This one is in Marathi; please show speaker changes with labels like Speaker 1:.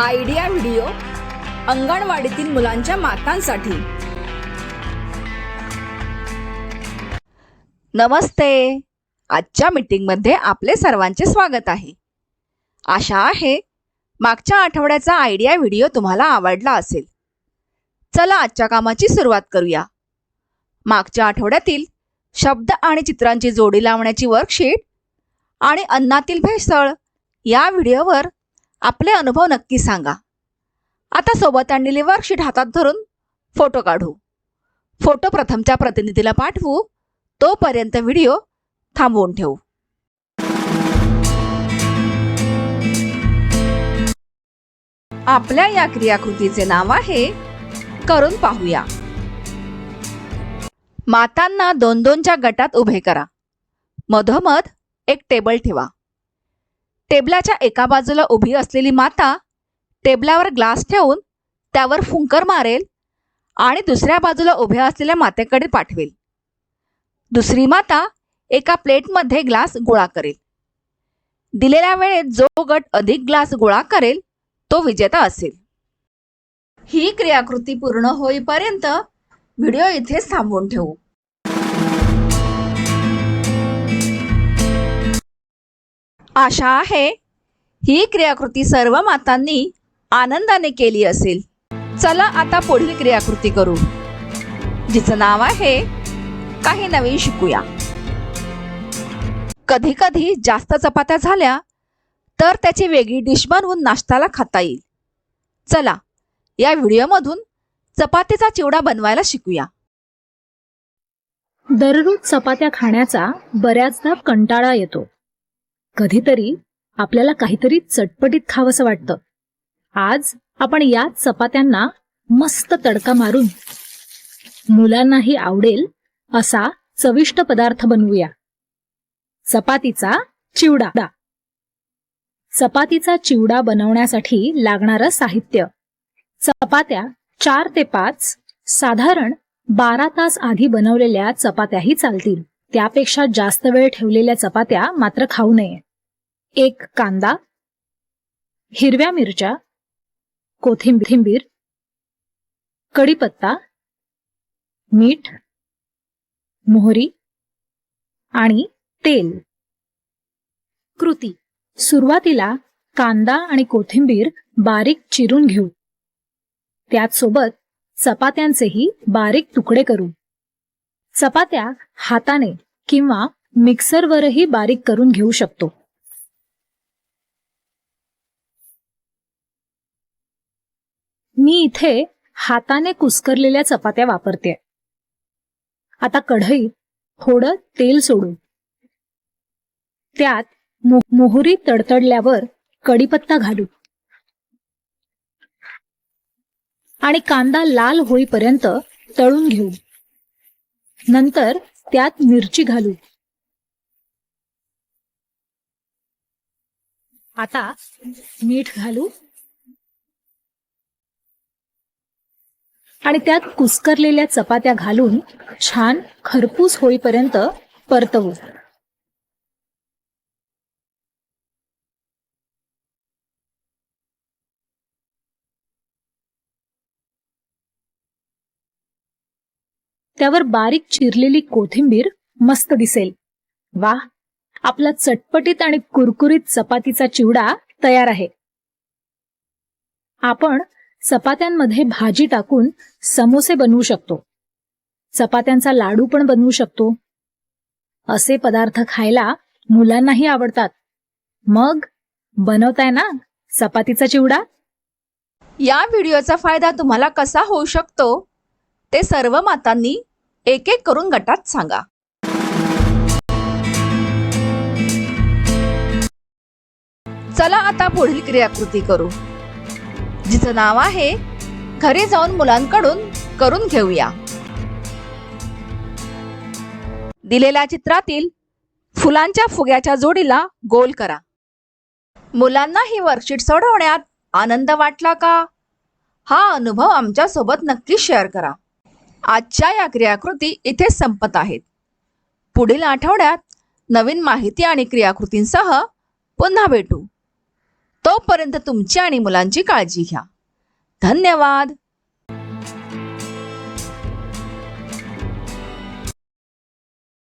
Speaker 1: आयडिया व्हिडिओ अंगणवाडीतील मुलांच्या मातांसाठी. नमस्ते. आजच्या मीटिंगमध्ये आपले सर्वांचे स्वागत आहे. आशा आहे मागच्या आठवड्याचा आयडिया व्हिडिओ तुम्हाला आवडला असेल. चला आजच्या कामाची सुरुवात करूया. मागच्या आठवड्यातील शब्द आणि चित्रांची जोडी लावण्याची वर्कशीट आणि अन्नातील भेसळ या व्हिडिओवर आपले अनुभव नक्की सांगा. आता सोबत आणलेली वर्कशीट हातात धरून फोटो काढू. फोटो प्रथमच्या प्रतिनिधीला पाठवू. तोपर्यंत व्हिडिओ थांबवून ठेवू. आपल्या या क्रियाकृतीचे नाव आहे करून पाहूया. मातांना दोन दोनच्या गटात उभे करा. मधोमध एक टेबल ठेवा. टेबलाच्या एका बाजूला उभी असलेली माता टेबलावर ग्लास ठेवून त्यावर फुंकर मारेल आणि दुसऱ्या बाजूला उभ्या असलेल्या मातेकडे पाठवेल. दुसरी माता एका प्लेटमध्ये ग्लास गोळा करेल. दिलेल्या वेळेत जो गट अधिक ग्लास गोळा करेल तो विजेता असेल. ही क्रियाकृती पूर्ण होईपर्यंत व्हिडिओ इथेच थांबवून ठेवू. आशा आहे ही क्रियाकृती सर्व मातांनी आनंदाने केली असेल. चला आता पुढील क्रियाकृती करू. जिचं नाव आहे काही नवीन शिकूया. कधी कधी जास्त चपात्या झाल्या तर त्याची वेगळी डिश बनवून नाश्त्याला खाता येईल. चला या व्हिडिओमधून चपातीचा चिवडा बनवायला शिकूया.
Speaker 2: दररोज चपात्या खाण्याचा बऱ्याचदा कंटाळा येतो. कधीतरी आपल्याला काहीतरी चटपटीत खावंसं वाटतं. आज आपण या चपात्यांना मस्त तडका मारून मुलांनाही आवडेल असा चविष्ट पदार्थ बनवूया. चपातीचा चिवडा. चपातीचा चिवडा बनवण्यासाठी लागणारं साहित्य. चपात्या चार ते पाच साधारण बारा तास आधी बनवलेल्या चपात्याही चालतील. त्यापेक्षा जास्त वेळ ठेवलेल्या चपात्या मात्र खाऊ नये. एक कांदा हिरव्या मिरच्या कोथिंबीर कढीपत्ता मीठ मोहरी आणि तेल. कृती. सुरुवातीला कांदा आणि कोथिंबीर बारीक चिरून घेऊ. त्याचसोबत चपात्यांचेही बारीक तुकडे करू. चपात्या हाताने किंवा मिक्सरवरही बारीक करून घेऊ शकतो. मी इथे हाताने कुस्करलेल्या चपात्या वापरते आता कढईत थोडं तेल सोडू त्यात मोहरी तडतडल्यावर कडीपत्ता घालू आणि कांदा लाल होईपर्यंत तळून घेऊ नंतर त्यात मिरची घालू आता मीठ घालू आणि त्यात कुस्करलेल्या चपात्या घालून छान खरपूस होईपर्यंत परतवू. त्यावर बारीक चिरलेली कोथिंबीर मस्त दिसेल. वा आपला चटपटीत आणि कुरकुरीत चपातीचा चिवडा तयार आहे. आपण चपात्यांमध्ये भाजी टाकून समोसे बनवू शकतो. चपात्यांचा लाडू पण बनवू शकतो. असे पदार्थ खायला मुलांनाही आवडतात. मग बनवताय ना चपातीचा चिवडा?
Speaker 1: या व्हिडिओचा फायदा तुम्हाला कसा होऊ शकतो? ते सर्व मातांनी एक एक करून गटात सांगा. चला आता पुढील क्रियाकृती करू. जिचं नाव आहे घरी जाऊन मुलांकडून करून घेऊया. दिलेल्या चित्रातील फुलांच्या फुग्याच्या जोडीला गोल करा. मुलांना ही वर्कशीट सोडवण्यात आनंद वाटला का? हा अनुभव आमच्यासोबत नक्की शेअर करा. आजच्या या क्रियाकृती इथे संपत आहेत. पुढील आठवड्यात नवीन माहिती आणि क्रियाकृतींसह पुन्हा भेटू. तोपर्यंत तुमची आणि मुलांची काळजी घ्या. धन्यवाद.